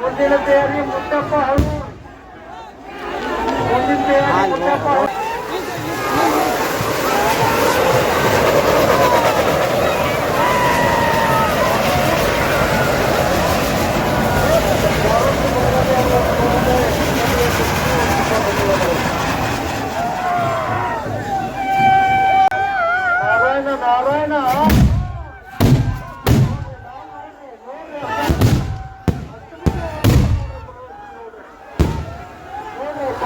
ಮುಂದಿನ ತೇರಿ ಮುತ್ತಪ್ಪ ಹಣ್ಣು ಮುಂದಿನ ತೇರಿ ಮುತ್ತಪ್ಪ ಹಣ್ಣು. Narayana Narayana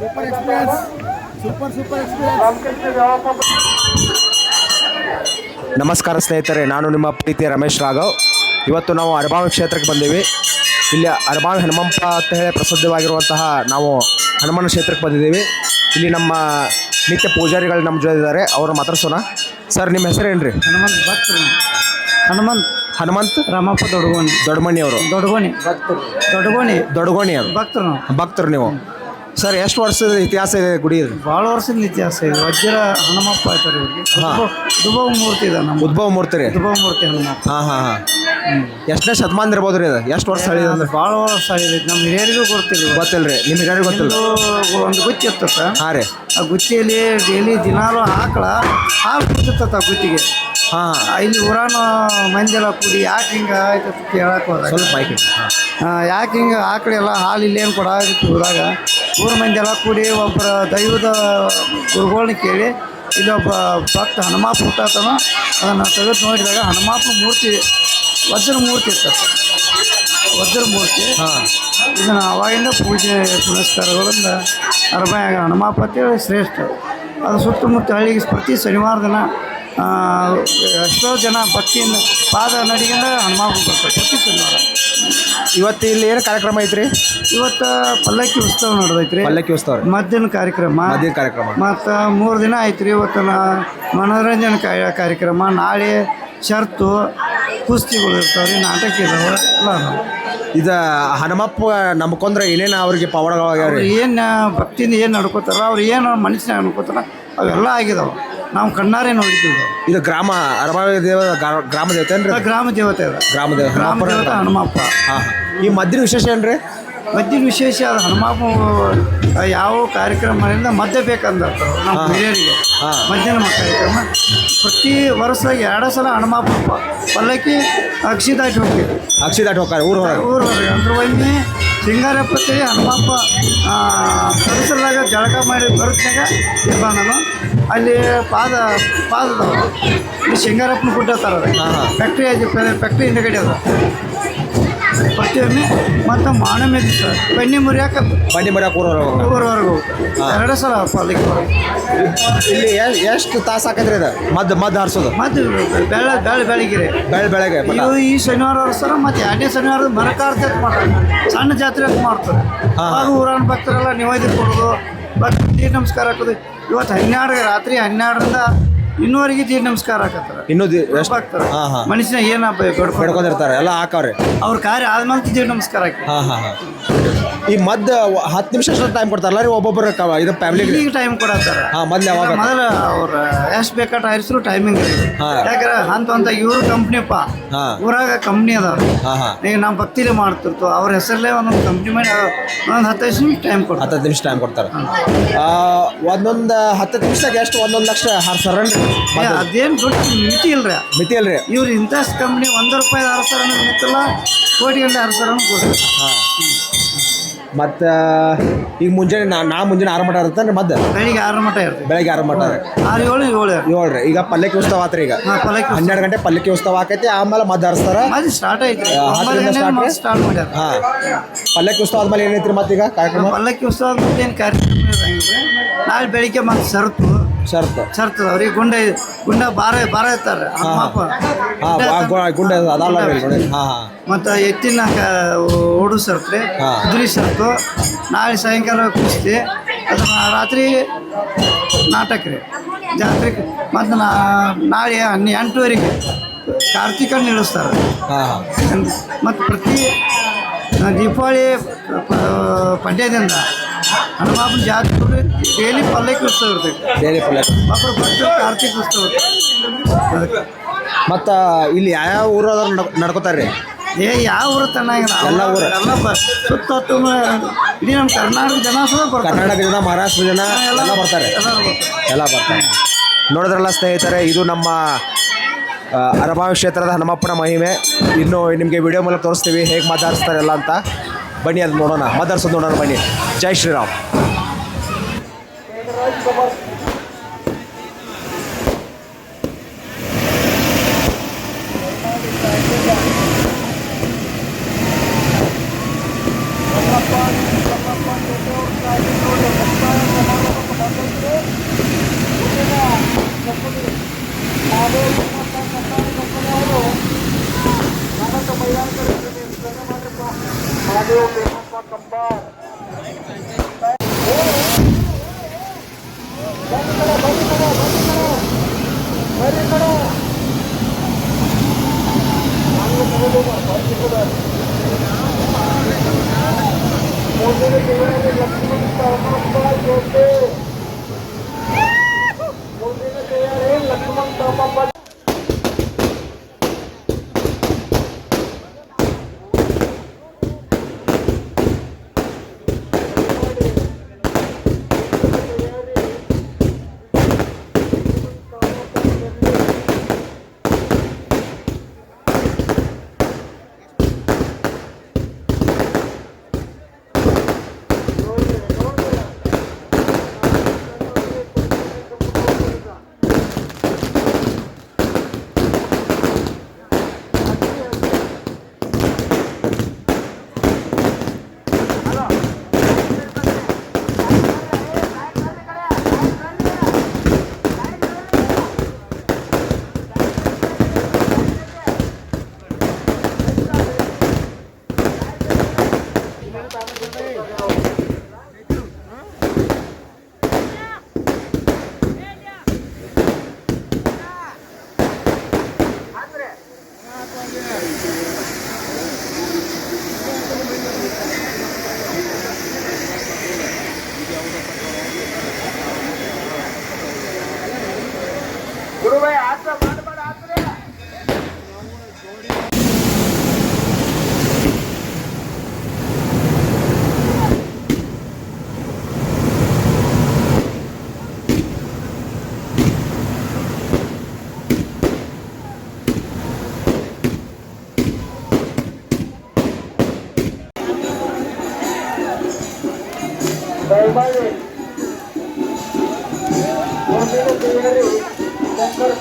super experience super super experience ನಮಸ್ಕಾರ ಸ್ನೇಹಿತರೆ ನಾನು ನಿಮ್ಮ ಪ್ರೀತಿಯ ರಮೇಶ್ ರಾಘವ್. ಇವತ್ತು ನಾವು ಅರಬಾವಿ ಕ್ಷೇತ್ರಕ್ಕೆ ಬಂದೀವಿ. ಇಲ್ಲಿ ಅರಬಾವಿ ಹನುಮಂಪ ಅಂತ ಹೇಳಿ ಪ್ರಸಿದ್ಧವಾಗಿರುವಂತಹ ನಾವು ಹನುಮಾನ ಕ್ಷೇತ್ರಕ್ಕೆ ಬಂದಿದ್ದೀವಿ. ಇಲ್ಲಿ ನಮ್ಮ ನಿತ್ಯ ಪೂಜಾರಿಗಳು ನಮ್ಮ ಜೊತೆ ಇದ್ದಾರೆ. ಅವರು ಮಾತಾಡ್ಸೋಣ. ಸರ್ ನಿಮ್ಮ ಹೆಸರೇನು ರೀ ಹನುಮಂತ್ ಭಕ್ತರು ಹನುಮಂತ್. ಹನುಮಂತ್? ರಾಮಪ್ಪ ದೊಡ್ಡಗೋಣಿ. ದೊಡ್ಡಮಣಿ ಅವರು? ದೊಡ್ಡಗೋಣಿ. ದೊಡ್ಡಗೋಣಿ. ದೊಡ್ಡಗೋಣಿ ಅವರು? ಭಕ್ತರು ನಾವು. ಭಕ್ತರು ನೀವು. ಸರ್ ಎಷ್ಟು ವರ್ಷದ ಇತಿಹಾಸ ಇದೆ ಗುಡಿ ಇದು? ಭಾಳ ವರ್ಷದ ಇತಿಹಾಸ ಇದೆ. ವಜ್ರ ಹನುಮಪ್ಪ ಆಯ್ತಾರೆ ಇವ್ರಿಗೆ ಉದ್ಭವ ಮೂರ್ತಿ ಇದೆ ನಮ್ಮ. ಉದ್ಭವ ಮೂರ್ತಿ ರೀ? ಉದ್ಭವ ಮೂರ್ತಿ ಹನುಮಪ್ಪ ಹಾಂ ಹಾಂ ಹಾಂ. ಎಷ್ಟನೇ ಶತಮಾನ ಇರ್ಬೋದು ರೀ ಇದು? ಎಷ್ಟು ವರ್ಷ ಆಗಿದೆ ಅಂದ್ರೆ? ಭಾಳ ವರ್ಷ ಆಗಿದೆ ನಮ್ಮ ಹಿರಿಯರಿಗೂ ಗೊತ್ತಿಲ್ಲ ಗೊತ್ತಿಲ್ಲ ರೀ. ನಿಮಗೆ ಯಾರಿಗೂ ಗೊತ್ತಿಲ್ಲ? ಒಂದು ಗುತ್ತಿ ಇರ್ತದೆ ಹಾಂ ರೀ. ಆ ಗುಚ್ಚಿಯಲ್ಲಿ ಡೈಲಿ ದಿನಾಲು ಆಕಳ ಹಾಲು ಕುಡ್ತಿರ್ತತ್ತ ಆ ಗುತ್ತಿಗೆ. ಹಾಂ. ಇಲ್ಲಿ ಊರಾನ ಮಂದಿಲ್ಲ ಕೂಡಿ ಯಾಕೆ ಹಿಂಗೆ ಆಯ್ತು ಅಂತ ಕೇಳಕ್ಕೆ ಹೋದಾಗ? ಸ್ವಲ್ಪ ಹಾಂ. ಯಾಕೆ ಹಿಂಗೆ ಆಕಳೆಲ್ಲ ಹಾಲು ಇಲ್ಲೇನು ಕೊಡಾಗಿತ್ತು ಊರಾಗ? ಊರ ಮಂದಿ ಎಲ್ಲ ಕೂಡಿ ಒಬ್ಬರ ದೈವದ ಗುರುಗಳನ್ನ ಕೇಳಿ ಇಲ್ಲಿ ಒಬ್ಬ ಭಕ್ತ ಹನುಮಾಪ ಹುಟ್ಟತನ ಅದನ್ನು ತೆಗೆದು ನೋಡಿದಾಗ ಹನುಮಾಪ ಮೂರ್ತಿ ವಜ್ರ ಮೂರ್ತಿ ಇರ್ತದೆ. ವಜ್ರ ಮೂರ್ತಿ. ಹಾಂ. ಇದನ್ನು ಅವಾಗಿಂದ ಪೂಜೆ ಪುನಸ್ಕಾರಗಳಿಂದ ಅರಮ ಹನುಮಾಪ ಅಂತೇಳಿ ಶ್ರೇಷ್ಠ. ಅದು ಸುತ್ತಮುತ್ತ ಹಳ್ಳಿಗೆ ಪ್ರತಿ ಶನಿವಾರ ದಿನ ಎಷ್ಟೋ ಜನ ಭಕ್ತಿಯಿಂದ ಪಾದ ನಡಿಗೆ ಹನುಮಾಪ ಬರ್ತಾರೆ. ಇವತ್ತು ಇಲ್ಲಿ ಏನು ಕಾರ್ಯಕ್ರಮ ಐತ್ರಿ? ಇವತ್ತು ಪಲ್ಲಕ್ಕಿ ಉತ್ಸವ ನಡೆದೈತ್ರಿ. ಪಲ್ಲಕ್ಕಿ ಉತ್ಸವ. ಮಧ್ಯಾಹ್ನ ಕಾರ್ಯಕ್ರಮ. ಮಧ್ಯ ಕಾರ್ಯಕ್ರಮ. ಮತ್ತು ಮೂರು ದಿನ ಐತ್ರಿ ಇವತ್ತು ಮನೋರಂಜನೆ ಕಾರ್ಯಕ್ರಮ. ನಾಳೆ ಶರ್ತು ಕುಸ್ತಿಗಳು ಇರ್ತಾವೆ ರೀ ನಾಟಕ ಇದಾವೆ ಎಲ್ಲ ಇದು ಹನುಮಪ್ಪ ನಂಬ್ಕೊಂಡ್ರೆ ಏನೇನು ಅವ್ರಿಗೆ ಪವಾಡ ಏನು ಭಕ್ತಿಯಿಂದ ಏನು ನಡ್ಕೋತಾರ ಅವ್ರು ಏನು ಮನುಷ್ಯನ ಅನ್ಕೋತಾರ ಅವೆಲ್ಲ ಆಗಿದಾವೆ. ನಾವು ಕಣ್ಣಾರೆ ನೋಡಿದ್ದೀವಿ ಇದು ಗ್ರಾಮ ಅರಬಾವಿ ದೇವ ಗ್ರಾ- ಗ್ರಾಮ ದೇವತೆ ಏನ್ರಿ ಗ್ರಾಮ ದೇವತೆ ಅದ. ಗ್ರಾಮ ದೇವ ಗ್ರಾಮ ಹನುಮಪ್ಪನ ದೇವತೆ. ಹನುಮಪ್ಪ. ಹಾಂ ಹಾಂ. ಈ ಮದ್ದಿನ ವಿಶೇಷ ಏನ್ರಿ? ಮದ್ದಿನ ವಿಶೇಷ ಅದು ಹನುಮಾಪ ಯಾವ ಕಾರ್ಯಕ್ರಮ ಮದ್ದೆ ಮದ್ಯ ಬೇಕಂದ ನಮ್ಮ ಹಿರಿಯರಿಗೆ. ಮಧ್ಯಾಹ್ನ ಕಾರ್ಯಕ್ರಮ. ಪ್ರತಿ ವರ್ಷದಾಗ ಎರಡು ಸಲ ಹನುಮಪ್ಪ ಪಲ್ಲಕ್ಕಿ ಅಕ್ಷಿ ದಾಟಿ ಹೋಗ್ತೀವಿ. ಅಕ್ಷಿದಾಟ್ ಹೋಗ್ತಾರೆ ಊರು ಹೊರಗೆ. ಊರು ಅಂದ್ರೆ ಒಮ್ಮೆ ಸಿಂಗಾರಪ್ಪತ್ತೇಳಿ ಹನುಮಪ್ಪ ಪರಿಸರದಾಗ ಜಳಕ ಮಾಡಿ ಬರುತ್ತಾಗ ನಾನು ಅಲ್ಲಿ ಪಾದ ಪಾದದವರು. ಸಿಂಗಾರಪ್ಪನ ಗುಡ್ಡ ತರ ಫ್ಯಾಕ್ಟ್ರಿ ಆಗಿ ಫ್ಯಾಕ್ಟ್ರಿ ಹಿಂದಗಡೆ ಅದ. ಪ್ರತಿಯೊಮ್ಮೆ ಮತ್ತು ಮಾನಮೇ ದಿವಸ ಬನ್ನಿ ಮುರಿಯಾಕ ಬನ್ನಿ ಮುರಿಯಾಕ. ಊರವರೆಗೂ ಎರಡು ಸಲ ಅಲ್ಲಿಗೆ ಇಲ್ಲಿ ಎಷ್ಟು ತಾಸು ಹಾಕದ್ರಿ ಇದು? ಮದ್ದು ಮದ್ದು ಹಾರಿಸೋದು ಮದ್ದು ಬೆಳ ಬೆಳ ಬೆಳಗ್ಗೆ. ಬೆಳೆ ಬೆಳಗ್ಗೆ ಇದು ಈ ಶನಿವಾರ ಸರ ಮತ್ತು ಎರಡನೇ ಶನಿವಾರ ಮರಕಾರ್ತಿ ಮಾಡ್ತಾರೆ. ಸಣ್ಣ ಜಾತ್ರೆ ಮಾಡ್ತಾರೆ. ಆಗ ಊರಾನ ಭಕ್ತರೆಲ್ಲ ನಿವೇದಿ ಕೊಡೋದು. ಭಕ್ತಿ ನಮಸ್ಕಾರ ಹಾಕೋದು. ಇವತ್ತು ಹನ್ನೆರಡು ರಾತ್ರಿ ಹನ್ನೆರಡರಿಂದ ಇನ್ನೂವರೆಗೆ ತೀರ್ ನಮಸ್ಕಾರ ಹಾಕತ್ತಾರೆ. ಇನ್ನೂ ಎಷ್ಟು ಭಕ್ತರು ಹಾಂ ಹಾಂ. ಮನುಷ್ಯನ ಏನ ಬೇಡ್ಕೊಂಡು ಬೆಡ್ಕೊಂಡಿರ್ತಾರೆ ಎಲ್ಲ ಹಾಕವ್ರೆ. ಅವ್ರ ಕಾರ್ಯ ಆದ್ಮೇಲೆ ತೀರ್ ನಮಸ್ಕಾರ ಹಾಕಿ. ಹಾಂ ಹಾಂ ಹಾಂ. ಈ ಮದ್ದು ಹತ್ತು ನಿಮಿಷ ಅಷ್ಟು ಟೈಮ್ ಕೊಡ್ತಾರಲ್ಲ ರೀ ಒಬ್ಬೊಬ್ಬರು ಕ ಇದು ಫ್ಯಾಮಿಲಿ ಈಗ ಟೈಮ್ ಕೊಡತ್ತಾರ. ಹಾಂ ಮೊದ್ಲು ಯಾವಾಗ? ಮೊದಲ ಅವ್ರ ಎಷ್ಟು ಬೇಕಾಟ ಹರಿಸ್ರು ಟೈಮಿಂಗ್ ಹಾ. ಯಾಕಂದ್ರೆ ಹಂತ ಅಂತ ಇವ್ರ ಕಂಪ್ನಿಪ್ಪ ಹಾ. ಊರಾಗ ಕಂಪ್ನಿ ಅದಾವ ಹಾಂ ಹಾಂ. ಈಗ ನಮ್ಮ ಭಕ್ತಿಲೇ ಮಾಡ್ತಿರ್ತು. ಅವ್ರ ಹೆಸರಲ್ಲೇ ಒಂದೊಂದು ಕಂಪ್ನಿ ಮಾಡಿ ಒಂದೊಂದು ಹತ್ತು ನಿಮಿಷ ಟೈಮ್ ಕೊಡ್ತಾರೆ. ಹತ್ತು ನಿಮಿಷ ಟೈಮ್ ಕೊಡ್ತಾರೆ. ಒಂದೊಂದು ಹತ್ತು ನಿಮಿಷದಾಗ ಎಷ್ಟು? ಒಂದೊಂದು ಲಕ್ಷ ಹಾರ್ಸಾರನ್ರಿ ಏ, ಅದೇನ್ ದೊಡ್ಡ ಮಿತಿ ಇಲ್ರಿ. ಮಿತಿ ಅಲ್ರಿ ಇವ್ರು ಇಂಥ ಕಂಪ್ನಿ ಒಂದು ರೂಪಾಯಿ ಅನ್ನೋದು ಮಿತ್ತಲ್ಲ ಕೋಟಿ ಗಂಟೆ ಗೊತ್ತಿಲ್ಲ. ಹಾಂ. ಮತ್ತು ಈಗ ಮುಂಜಾನೆ ನಾ ನಾ ಮುಂಜಾನೆ ಆರು ಮಠ ಇರುತ್ತೆ ಮದ್ದು ಬೆಳಿಗ್ಗೆ ಆರು ಮಟ ಇರ್ತದೆ. ಬೆಳಗ್ಗೆ ಆರು ಮಠ. ಆರು ಏಳು ಏಳು. ಏಳು ರೀ ಈಗ ಪಲ್ಲಕ್ಕಿ ಉತ್ಸವ ಆತ್ರಿ ಈಗ. ಪಲ್ಲಕ್ಕಿ. ಹನ್ನೆರಡು ಗಂಟೆ ಪಲ್ಲಕ್ಕಿ ಉತ್ಸವ ಆಕೈತಿ ಆಮೇಲೆ ಮದ್ದು ಹರಿಸ್ತಾರ ಅದು ಸ್ಟಾರ್ಟ್ ಐತಿ ಹತ್ತರಿಂದ ರೀ? ಸ್ಟಾರ್ಟ್ ಮಾಡ್ಯಾರ. ಹಾಂ. ಪಲ್ಲಕ್ಕಿ ಉತ್ಸವ ಆದ್ಮೇಲೆ ಏನೈತ್ರಿ ಮತ್ತೀಗ ಕಾರ್ಯಕ್ರಮ? ಪಲ್ಲಕ್ಕಿ ಉತ್ಸವ ಏನು ಕಾರ್ಯಕ್ರಮ ನಾಳೆ ಬೆಳಿಗ್ಗೆ ಮತ್ತೆ ಸರತು. ಶರ್ತ್. ಶರ್ತ್ ಅವ್ರಿಗೆ ಗುಂಡ ಗುಂಡ ಬಾರ ಬಾರ ಇರ್ತಾರೆ. ಗುಂಡೆ ಅದಲ್ಲ ಹಾಂ ಮತ್ತು ಎತ್ತಿನ ಓಡು ಸರ್ತ್ರಿ. ಕುದುರೆ ಸರ್ತು ನಾಳೆ ಸಾಯಂಕಾಲ ಕುಸ್ತಿ. ಅದನ್ನ ರಾತ್ರಿ ನಾಟಕ ರೀ ಜಾತ್ರೆ ಮತ್ತು ನಾ ನಾಳೆ ಹನ್ನೆ ಎಂಟುವರೆಗೆ ಕಾರ್ತಿಕ ಇಳಿಸ್ತಾರೆ ಮತ್ತು ಪ್ರತಿ ದೀಪಾವಳಿ ಪಡ್ಯದಿಂದ ಹನುಮಾಪನ ಜಾತ್ರೆ ಡೈಲಿ ಪಲ್ಲಕ್ಕಿ ಉತ್ಸವ ಇರ್ತೈತೆ. ಒಬ್ಬರು ಭಕ್ತರು ಕಾರ್ತಿಕ ಉತ್ಸವ ಅದಕ್ಕೆ. ಮತ್ತು ಇಲ್ಲಿ ಯಾವ್ಯಾವ ಊರು ಅದ್ರ ನಡ್ಕೋತಾರೆ ರೀ ಏ ಯಾವ ಊರು ತನ್ನಾಗಿಲ್ಲ ಎಲ್ಲ ಊರು. ಎಲ್ಲ ಬ- ಸುತ್ತತ್ತು ಮ- ಇಡೀ ನಮ್ಮ ಕರ್ನಾಟಕ ಜನ ಸಹ ಬರ್ತಾರೆ. ಕರ್ನಾಟಕ ಜನ ಮಹಾರಾಷ್ಟ್ರ ಜನ ಎಲ್ಲ ಬರ್ತಾರೆ. ಎಲ್ಲ ಬರ್ತಾರೆ. ನೋಡಿದ್ರಲ್ಲ ಸ್ನೇಹಿತರೆ ಇದು ನಮ್ಮ ಆ, ಕ್ಷೇತ್ರದ ಹನುಮಪ್ಪನ ಮಹಿಮೆ. ಇನ್ನು ನಿಮಗೆ ವಿಡಿಯೋ ಮೂಲಕ ತೋರಿಸ್ತೀವಿ ಹೇಗೆ ಮಾತಾಡಿಸ್ತಾರೆ ಎಲ್ಲ ಅಂತ. ಬನ್ನಿ ಅದು ನೋಡೋಣ. ಮಾತಾಡ್ಸೋದು ನೋಡೋಣ ಬನ್ನಿ. ಜೈ Shriram. Pode tomar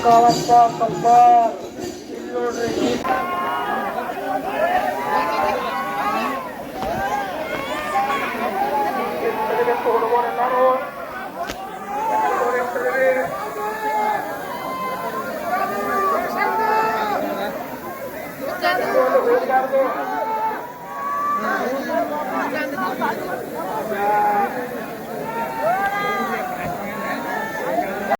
kawasan tempat Indonesia. Thank.